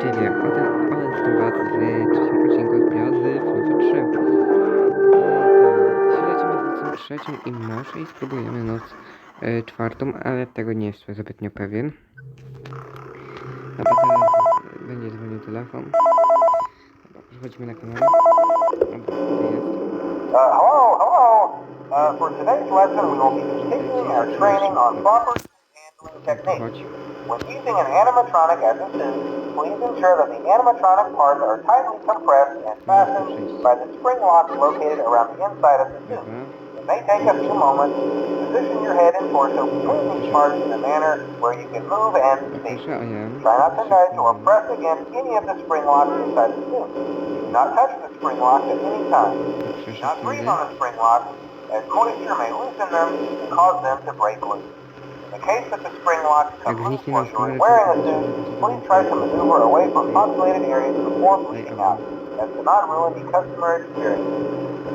czyli jak potem potem was w trzecim odcinku od Piazdy FNAF 3. E, tak, lecimy z nocą trzecią i może i spróbujemy noc e, czwartą, ale tego nie jestem zbytnio pewien. Dobra, teraz e, będzie dzwonił telefon. Dobra, przechodzimy na kamerę. Dobra, tutaj jest. Uh, hello, hello. Uh, for today's lesson, we will be continuing our training on proper handling techniques. When using an animatronic as a suit, please ensure that the animatronic parts are tightly compressed and fastened by the spring locks located around the inside of the suit. Dobra. It may take a few moments to position your head and torso between these parts in a manner where you can move and speak. Proszę. Try not to nudge or press against any of the spring locks inside the suit. Do not touch the spring locks at any time. Do not breathe on the spring locks, as moisture may loosen them and cause them to break loose. In the case that the spring locks come Jak loose while you are wearing a suit, please try to maneuver away from populated areas before bleeding out, as to not ruin the customer experience.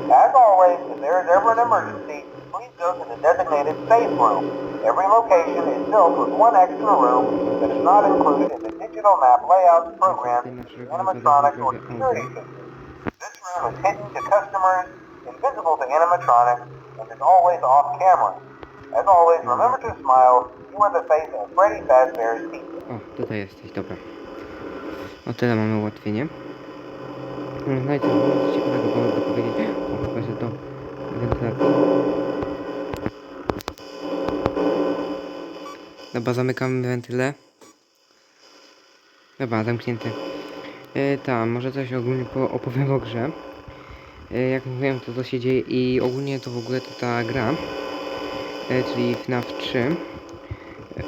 As always, if there is ever an emergency, please go to the designated safe room. Every location is built with one extra room that is not included in the digital map layouts program, animatronics, or security system. This room is hidden to customers, invisible to animatronics, and is always off camera. As always, remember to smile. You are the face of Freddy Fazbear's Pizza. O, tutaj jesteś, dobra. O tyle mamy ułatwienie. No i co, coś ciekawego było do powiedzieć. O, że do wentylacji. Dobra, zamykamy wentylę. Dobra, zamknięte. E, tak, może coś ogólnie po- opowiem o grze. E, jak mówiłem, to co się dzieje i ogólnie to w ogóle to ta gra, czyli FNAF 3.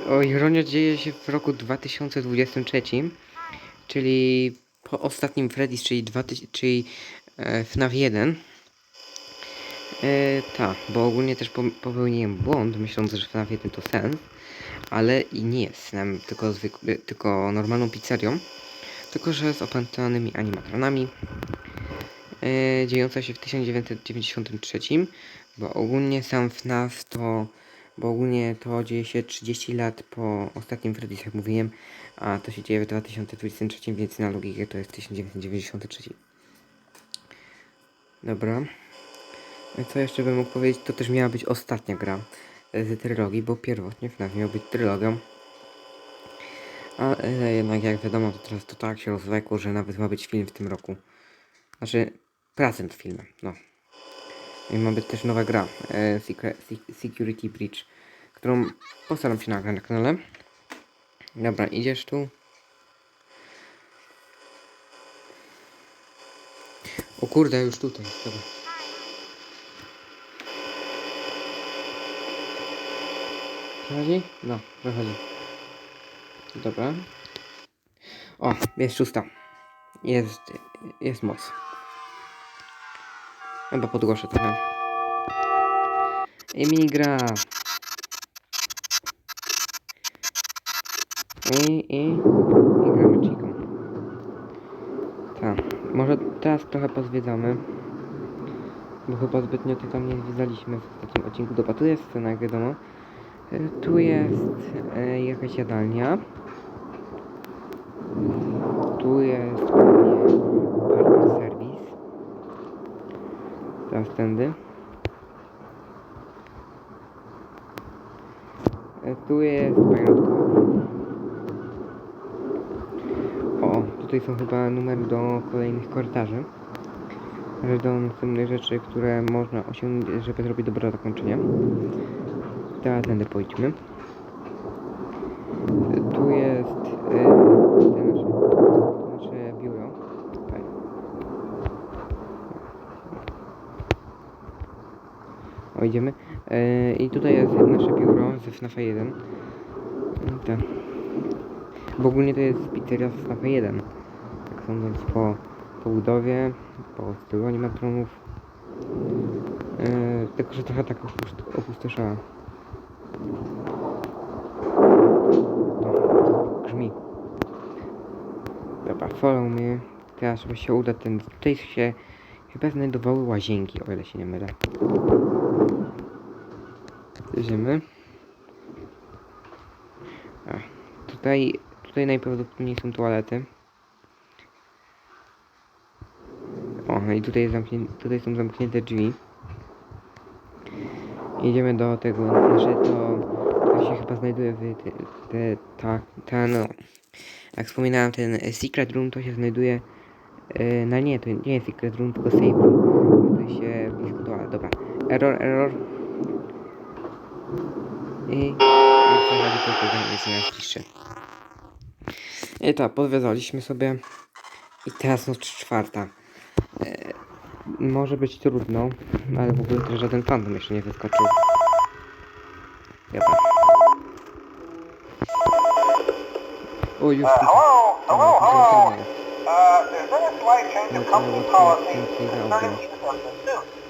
O ironio dzieje się w roku 2023, czyli po ostatnim Freddy's, czyli, 2000, czyli e, FNAF 1. E, tak, bo ogólnie też po, popełniłem błąd, myśląc, że FNAF 1 to sens, ale i nie jest snem, tylko, zwykły, tylko normalną pizzerią, tylko że z opętanymi animatronami, e, dziejąca się w 1993, bo ogólnie sam FNAF to bo ogólnie to dzieje się 30 lat po ostatnim Freddy's, jak mówiłem, a to się dzieje w 2023, więc na logikę to jest 1993. Dobra. Co jeszcze bym mógł powiedzieć, to też miała być ostatnia gra z trylogii, bo pierwotnie FNAF miał być trylogią. Ale jednak jak wiadomo, to teraz to tak się rozwlekło, że nawet ma być film w tym roku. Znaczy, prace nad filmem, no. I ma być też nowa gra, e, Secret, Se- Security Breach, którą postaram się nagrać na kanale. Dobra, idziesz tu. O kurde, już tutaj, dobra. Przechodzi? No, przechodzi. Dobra. O, jest szósta. Jest, jest moc. Chyba podgłoszę trochę. I mini gra. I, i, i gramy. Tak, może teraz trochę pozwiedzamy. Bo chyba zbytnio tutaj tam nie zwiedzaliśmy w takim odcinku. Dobra, tu jest scena, jak wiadomo. E, Tu jest e, jakaś jadalnia. Tu jest Tędy. E, Tu jest pajątko. O, tutaj są chyba numery do kolejnych korytarzy. Do następnych rzeczy, które można osiągnąć, żeby zrobić dobre zakończenie. Teraz tędy pójdźmy. E, Tu jest te nasze, nasze biuro. O, idziemy. E, I tutaj jest nasze biuro ze FNAF 1. Tak. Bo ogólnie to jest pizzeria z FNAF 1. Tak sądząc po, po budowie, po stylu animatronów. E, tylko, że trochę tak opust- opustoszała. To grzmi. Dobra, follow me. Teraz trzeba się udać ten... Tutaj się chyba znajdowały łazienki, o ile się nie mylę. Leżymy. A, tutaj, tutaj najprawdopodobniej są toalety. O, no i tutaj, tutaj są zamknięte drzwi. idziemy do tego, że to, to się chyba znajduje w te, te, ta, ta, no. Jak wspominałem, ten Secret Room to się znajduje yy, na no nie, to nie jest Secret Room, tylko Save Room. To się blisko toalet, dobra. Error, error. I, i przechodzi to tutaj jest na ciszy. I tak, podwiązaliśmy sobie i teraz noc czwarta. E, może być trudno, ale w ogóle też żaden fandom jeszcze nie wyskoczył. Dobra. O, już Uh, tutaj. hello? Hello? Hello? Uh, there's been a slight change of company policy concerning suit.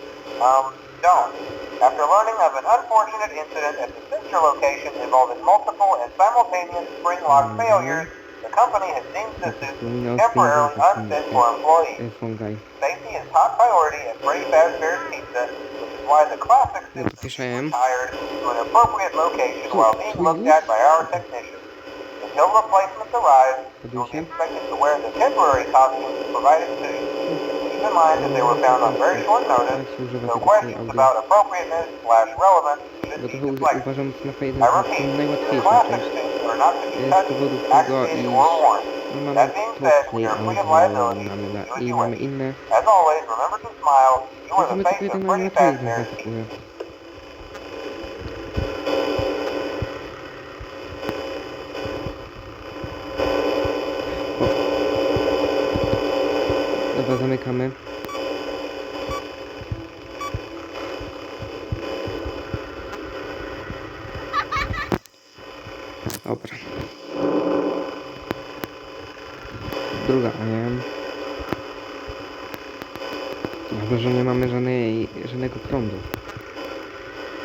Um, don't. After learning of an unfortunate incident at the sister location involving multiple and simultaneous spring lock Mhm. failures, the company has deemed the suit temporarily unfit for employees. Safety is top priority at Freddy Fazbear's Pizza, which is why the classic suit is retired to an appropriate location while being looked at by our technicians. Until replacements arrive, you'll be expected to wear the temporary costumes provided to you. Keep in mind that they were found on very short notice, Tak się używa so tego questions audio. about appropriateness slash relevance should Bo be trochę u- deflected. uważam na fajne, I to repeat, the najłatwiejsza classic część. suits are not to be Z touched, powodu tego, activated, iż or worn. no mamy That being said, mocniej we are free of audio, liability mamy na, to i you mamy and inne. As always, remember to smile. You are the Możemy face tylko of jeden Freddy amatyzm Fazbear's Pizza. zaskakuje. Dobra, zamykamy. Dobra. Druga AM. Chyba, że nie mamy żadnej, żadnego prądu.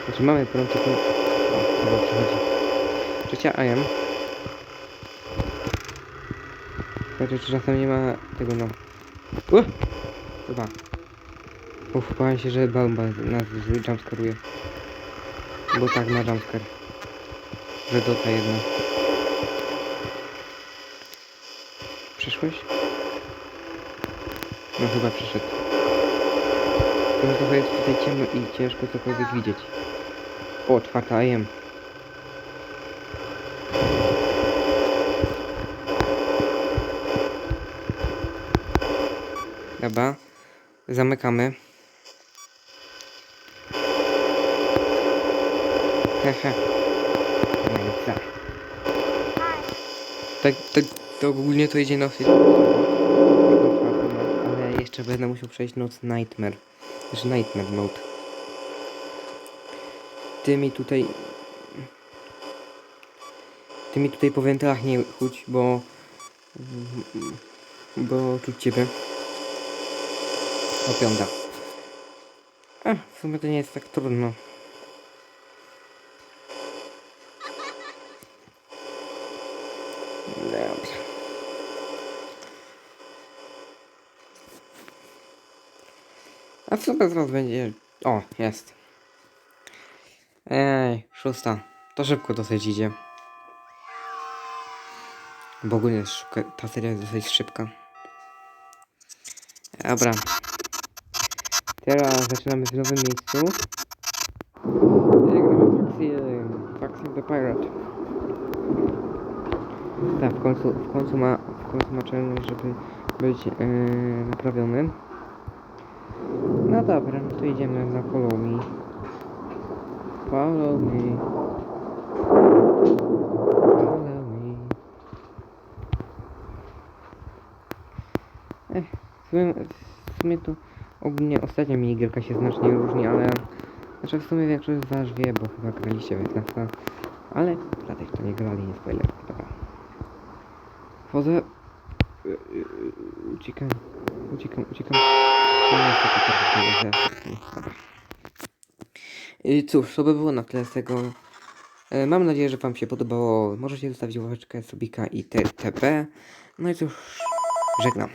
Znaczy mamy prąd, tylko... O, chyba przychodzi. Trzecia AM. Znaczy, czy czasem nie ma tego, no... Chyba. Uff, bałem się, że bomba nas jumpscaruje. Bo tak ma jumpscare. Że dota jedna. Przyszłeś? No chyba przyszedł. Tylko, trochę jest tutaj ciemno i ciężko cokolwiek widzieć. O, czwarta AM. Dobra. Zamykamy. Hehe. No tak. Tak, to ogólnie to idzie nocy. Ale jeszcze będę musiał przejść noc Nightmare. Znaczy Nightmare Mode. Ty mi tutaj... Ty mi tutaj po nie chudź, bo... Bo czuć ciebie. O piąta. Ech, w sumie to nie jest tak trudno. Dobra. A w sumie zaraz będzie... O, jest. Ej, szósta. To szybko dosyć idzie. Bo ogólnie ta seria jest dosyć szybka. Dobra. Teraz zaczynamy w nowym miejscu. Jak gramy Foxy, Foxy the Pirate. Tak, w końcu, w końcu ma, w końcu ma czelność, żeby być yy, naprawiony. No dobra, no to idziemy na follow me. Follow me. Follow me. Ech, w sumie, w sumie to ogólnie ostatnia minigierka się znacznie różni, ale... Znaczy w sumie większość z was wie, bo chyba graliście w FNAF, ale dla tych, kto nie grali, nie spoiler. Dobra. Wchodzę. Y, y, y, Uciekam, uciekam, uciekam. Tak. I cóż, to by było na tyle z tego. E, Mam nadzieję, że Wam się podobało. Możecie zostawić łapeczkę, subika i TTP. No i cóż, żegnam.